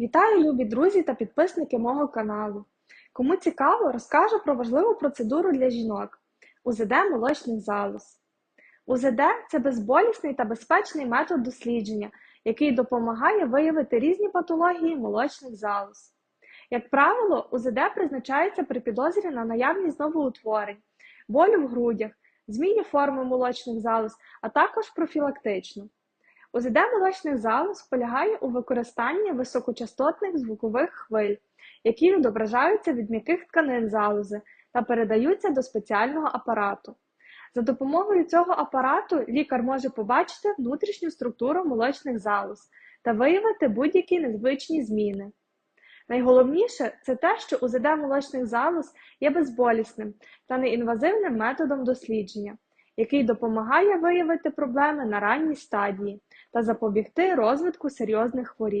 Вітаю, любі друзі та підписники мого каналу. Кому цікаво, розкажу про важливу процедуру для жінок УЗД молочних залоз. УЗД це безболісний та безпечний метод дослідження, який допомагає виявити різні патології молочних залоз. Як правило, УЗД призначається при підозрі на наявність новоутворень, болю в грудях, зміні форми молочних залоз, а також профілактично. УЗД молочних залоз полягає у використанні високочастотних звукових хвиль, які відображаються від м'яких тканин залози та передаються до спеціального апарату. За допомогою цього апарату лікар може побачити внутрішню структуру молочних залоз та виявити будь-які незвичні зміни. Найголовніше це те, що УЗД молочних залоз є безболісним та неінвазивним методом дослідження, який допомагає виявити проблеми на ранній стадії та запобігти розвитку серйозних хворіб.